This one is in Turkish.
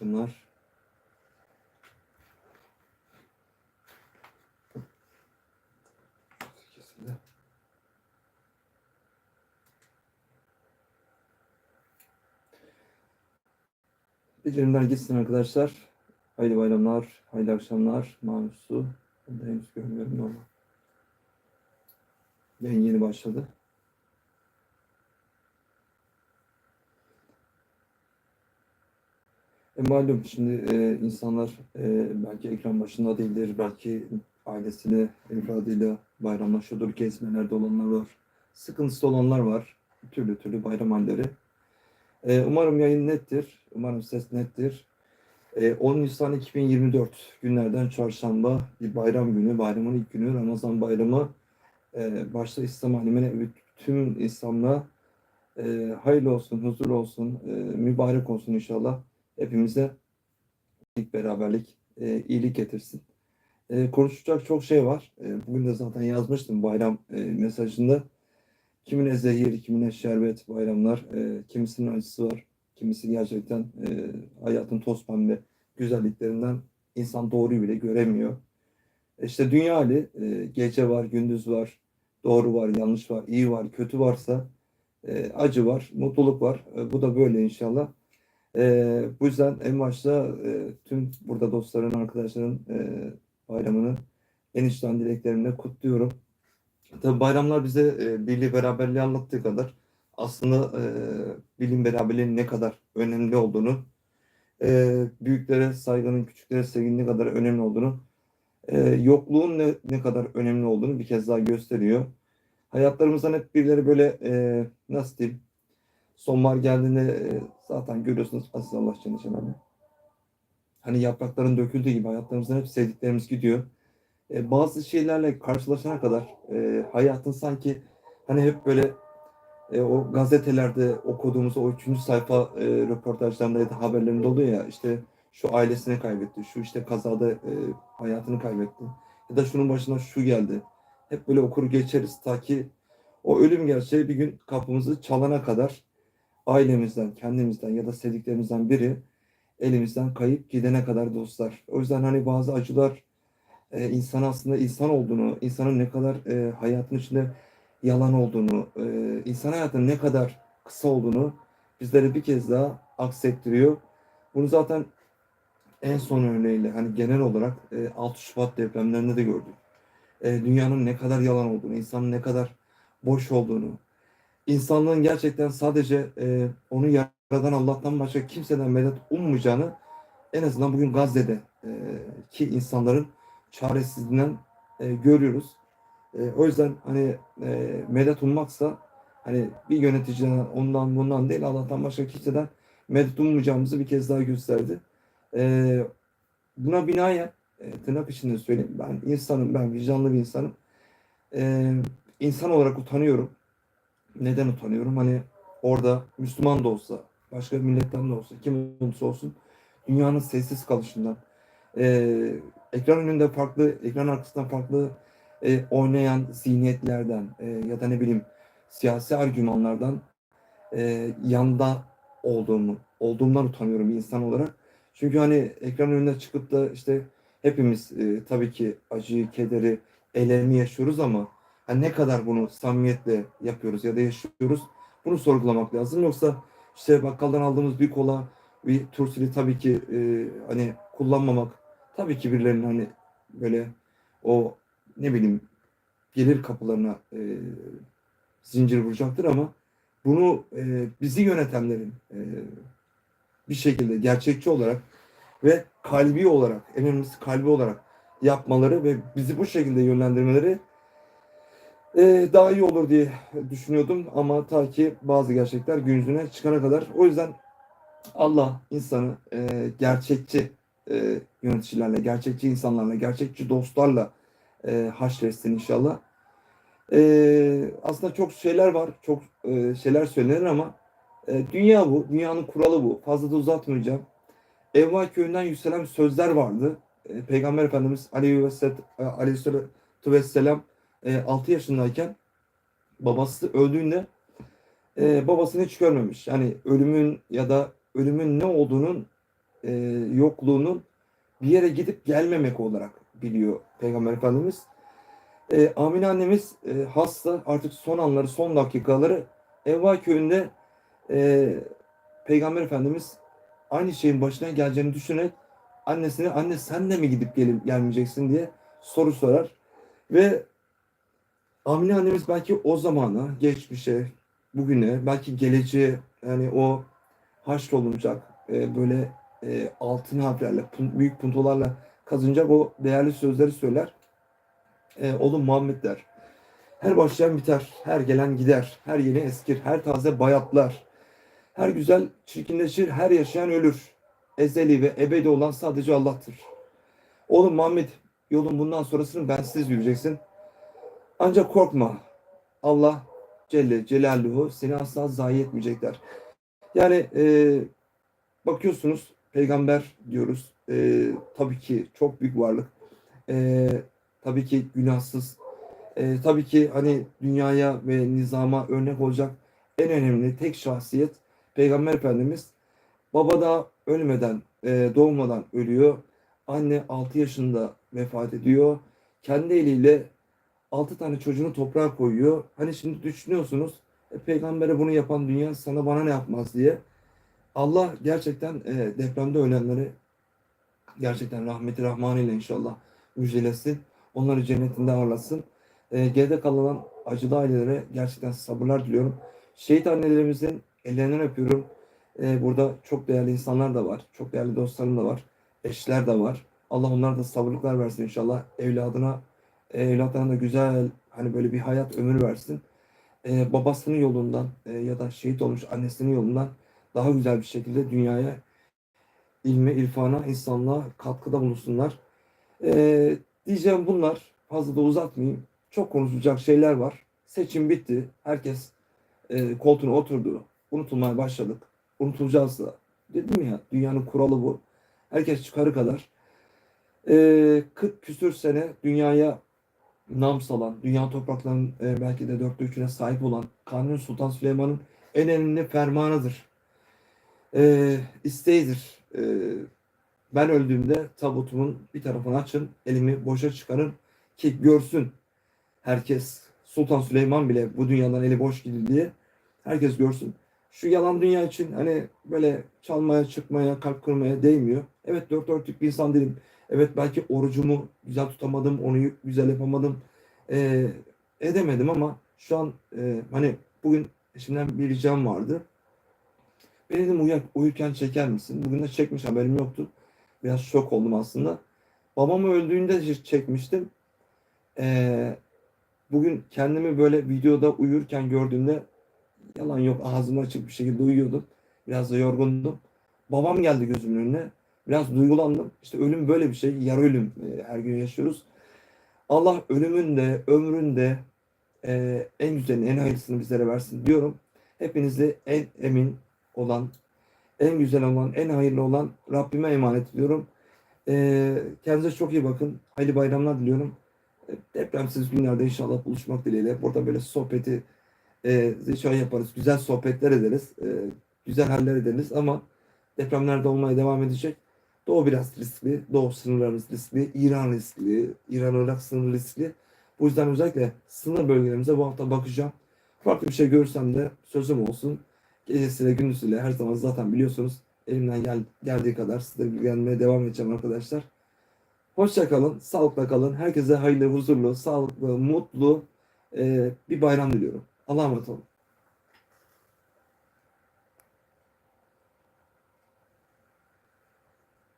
Bunlar. Bildirimler gitsin arkadaşlar. Hayırlı bayramlar, hayırlı akşamlar. Manusu. Ben de henüz görmüyorum ama. Yayın yeni başladı. E, malum şimdi e, insanlar e, belki ekran başında değildir, belki ailesiyle, evladıyla bayramlaşıyordur, gezmelerde olanlar var, sıkıntısı olanlar var, türlü türlü bayram halleri. E, umarım yayın nettir, umarım ses nettir. E, 10 Nisan 2024 günlerden çarşamba bir bayram günü, bayramın ilk günü, Ramazan bayramı. E, başta İslam alemine, tüm İslam'la e, hayırlı olsun, huzur olsun, e, mübarek olsun inşallah hepimize beraberlik, e, iyilik getirsin. E, konuşacak çok şey var. E, bugün de zaten yazmıştım bayram e, mesajında. Kimine zehir, kimine şerbet bayramlar, e, kimisinin acısı var, kimisi gerçekten e, hayatın toz pembe güzelliklerinden insan doğruyu bile göremiyor. E, İşte dünya hali, e, gece var, gündüz var, doğru var, yanlış var, iyi var, kötü varsa e, acı var, mutluluk var. E, bu da böyle inşallah. Ee, bu yüzden en başta e, tüm burada dostların, arkadaşların e, bayramını en içten dileklerimle kutluyorum. Tabii bayramlar bize e, birliği beraberliği anlattığı kadar aslında e, birliğin beraberliğinin ne kadar önemli olduğunu, e, büyüklere saygının, küçüklere sevginin ne kadar önemli olduğunu, e, yokluğun ne, ne kadar önemli olduğunu bir kez daha gösteriyor. Hayatlarımızdan hep birileri böyle e, nasıl diyeyim, sonbahar geldiğinde e, zaten görüyorsunuz Aziz Allah Celle Celaluhu. Hani yaprakların döküldüğü gibi hayatlarımızdan hep sevdiklerimiz gidiyor. E, bazı şeylerle karşılaşana kadar e, hayatın sanki hani hep böyle e, o gazetelerde okuduğumuz o üçüncü sayfa e, röportajlarında ya da haberlerinde oluyor ya işte şu ailesini kaybetti, şu işte kazada e, hayatını kaybetti ya da şunun başına şu geldi. Hep böyle okur geçeriz ta ki o ölüm gerçeği bir gün kapımızı çalana kadar ailemizden, kendimizden ya da sevdiklerimizden biri elimizden kayıp gidene kadar dostlar. O yüzden hani bazı acılar e, insan aslında insan olduğunu, insanın ne kadar e, hayatın içinde yalan olduğunu, e, insan hayatının ne kadar kısa olduğunu bizlere bir kez daha aksettiriyor. Bunu zaten en son örneğiyle hani genel olarak e, 6 Şubat depremlerinde de gördük. E, dünyanın ne kadar yalan olduğunu, insanın ne kadar boş olduğunu, insanlığın gerçekten sadece e, onu yaradan Allah'tan başka kimseden medet ummayacağını en azından bugün Gazze'de e, ki insanların çaresizliğinden e, görüyoruz. E, o yüzden hani e, medet ummaksa hani bir yöneticiden ondan bundan değil Allah'tan başka kimseden medet ummayacağımızı bir kez daha gösterdi. E, buna binaen e, tırnak içinde söyleyeyim ben insanım ben vicdanlı bir insanım. E, insan olarak utanıyorum. Neden utanıyorum? Hani orada Müslüman da olsa, başka bir milletten de olsa, kim olursa olsun dünyanın sessiz kalışından, e, ekran önünde farklı, ekran arkasından farklı e, oynayan zihniyetlerden e, ya da ne bileyim siyasi argümanlardan e, yanda olduğumu, olduğumdan utanıyorum bir insan olarak. Çünkü hani ekran önüne çıkıp da işte hepimiz e, tabii ki acıyı, kederi, elemi yaşıyoruz ama hani ne kadar bunu samimiyetle yapıyoruz ya da yaşıyoruz bunu sorgulamak lazım. Yoksa işte bakkaldan aldığımız bir kola, bir tursili tabii ki e, hani kullanmamak tabii ki birilerinin hani böyle o ne bileyim gelir kapılarına e, zincir vuracaktır ama bunu e, bizi yönetenlerin e, bir şekilde gerçekçi olarak ve kalbi olarak, en önemlisi kalbi olarak yapmaları ve bizi bu şekilde yönlendirmeleri e, daha iyi olur diye düşünüyordum ama ta ki bazı gerçekler gün yüzüne çıkana kadar. O yüzden Allah insanı e, gerçekçi e, yöneticilerle, gerçekçi insanlarla, gerçekçi dostlarla e, haşretsin inşallah. E, aslında çok şeyler var, çok e, şeyler söylenir ama e, dünya bu, dünyanın kuralı bu. Fazla da uzatmayacağım. Evva köyünden yükselen sözler vardı. E, Peygamber Efendimiz Aleyhisselatü Vesselam e, 6 yaşındayken babası öldüğünde e, babasını hiç görmemiş. Yani ölümün ya da ölümün ne olduğunun e, yokluğunun bir yere gidip gelmemek olarak biliyor Peygamber Efendimiz. E, Amine annemiz e, hasta artık son anları son dakikaları Evva köyünde e, Peygamber Efendimiz aynı şeyin başına geleceğini düşünerek annesine anne sen de mi gidip gelip gelmeyeceksin diye soru sorar. Ve Amine annemiz belki o zamana, geçmişe, bugüne, belki geleceğe yani o haşrolunacak e, böyle e, altın harflerle, pun- büyük puntolarla kazınacak o değerli sözleri söyler. E, oğlum Muhammed der. Her başlayan biter, her gelen gider, her yeni eskir, her taze bayatlar. Her güzel çirkinleşir, her yaşayan ölür. Ezeli ve ebedi olan sadece Allah'tır. Oğlum Muhammed, yolun bundan sonrasını bensiz yürüyeceksin. Ancak korkma. Allah Celle Celaluhu seni asla zayi etmeyecekler. Yani e, bakıyorsunuz peygamber diyoruz. E, tabii ki çok büyük varlık. E, tabii ki günahsız. E, tabii ki hani dünyaya ve nizama örnek olacak en önemli tek şahsiyet Peygamber Efendimiz. Baba da ölmeden, e, doğmadan ölüyor. Anne 6 yaşında vefat ediyor. Kendi eliyle 6 tane çocuğunu toprağa koyuyor. Hani şimdi düşünüyorsunuz e, peygambere bunu yapan dünya sana bana ne yapmaz diye. Allah gerçekten e, depremde ölenleri gerçekten rahmeti rahmanıyla inşallah müjdelesin. Onları cennetinde ağırlasın. E, geride kalan acılı ailelere gerçekten sabırlar diliyorum. Şehit annelerimizin ellerinden öpüyorum. E, burada çok değerli insanlar da var. Çok değerli dostlarım da var. Eşler de var. Allah onlara da sabırlıklar versin inşallah. Evladına, evlatlarına güzel hani böyle bir hayat ömür versin. E, babasının yolundan e, ya da şehit olmuş annesinin yolundan daha güzel bir şekilde dünyaya ilme, irfana, insanlığa katkıda bulunsunlar. E, diyeceğim bunlar. Fazla da uzatmayayım. Çok konuşulacak şeyler var. Seçim bitti. Herkes e, koltuğuna oturdu. Unutulmaya başladık. Unutulacağız da. Dedim ya dünyanın kuralı bu. Herkes çıkarı kadar. E, 40 küsür sene dünyaya nam salan, dünya topraklarının e, belki de dörtte üçüne sahip olan Kanuni Sultan Süleyman'ın en önemli fermanıdır. E, isteğidir. E, ben öldüğümde tabutumun bir tarafını açın, elimi boşa çıkarın ki görsün herkes. Sultan Süleyman bile bu dünyadan eli boş gidiyor diye herkes görsün. Şu yalan dünya için hani böyle çalmaya, çıkmaya, kalp kırmaya değmiyor. Evet dört dörtlük bir insan değilim. Evet belki orucumu güzel tutamadım, onu güzel yapamadım. Ee, edemedim ama şu an e, hani bugün eşimden bir ricam vardı. Beni dedim uyak, uyurken çeker misin? Bugün de çekmiş haberim yoktu. Biraz şok oldum aslında. Babam öldüğünde de çekmiştim. Ee, bugün kendimi böyle videoda uyurken gördüğümde yalan yok ağzım açık bir şekilde uyuyordum. Biraz da yorgundum. Babam geldi gözümün önüne. Biraz duygulandım. İşte ölüm böyle bir şey. Yarı ölüm e, her gün yaşıyoruz. Allah ölümün de ömrün de e, en güzelini, en hayırlısını bizlere versin diyorum. Hepinizi en emin olan, en güzel olan, en hayırlı olan Rabbime emanet ediyorum. E, kendinize çok iyi bakın. Hayırlı bayramlar diliyorum. E, depremsiz günlerde inşallah buluşmak dileğiyle. Burada böyle sohbeti e, şey yaparız. Güzel sohbetler ederiz. E, güzel haller ederiz ama depremlerde olmaya devam edecek. Doğu biraz riskli. Doğu sınırlarımız riskli. İran riskli. İran-Irak sınırı riskli. Bu yüzden özellikle sınır bölgelerimize bu hafta bakacağım. Farklı bir şey görsem de sözüm olsun. Gecesiyle gündüzüyle her zaman zaten biliyorsunuz elimden gel, geldiği kadar sizlere bilgilenmeye devam edeceğim arkadaşlar. Hoşça kalın, sağlıkla kalın. Herkese hayırlı, huzurlu, sağlıklı, mutlu e, bir bayram diliyorum. Allah'a emanet olun.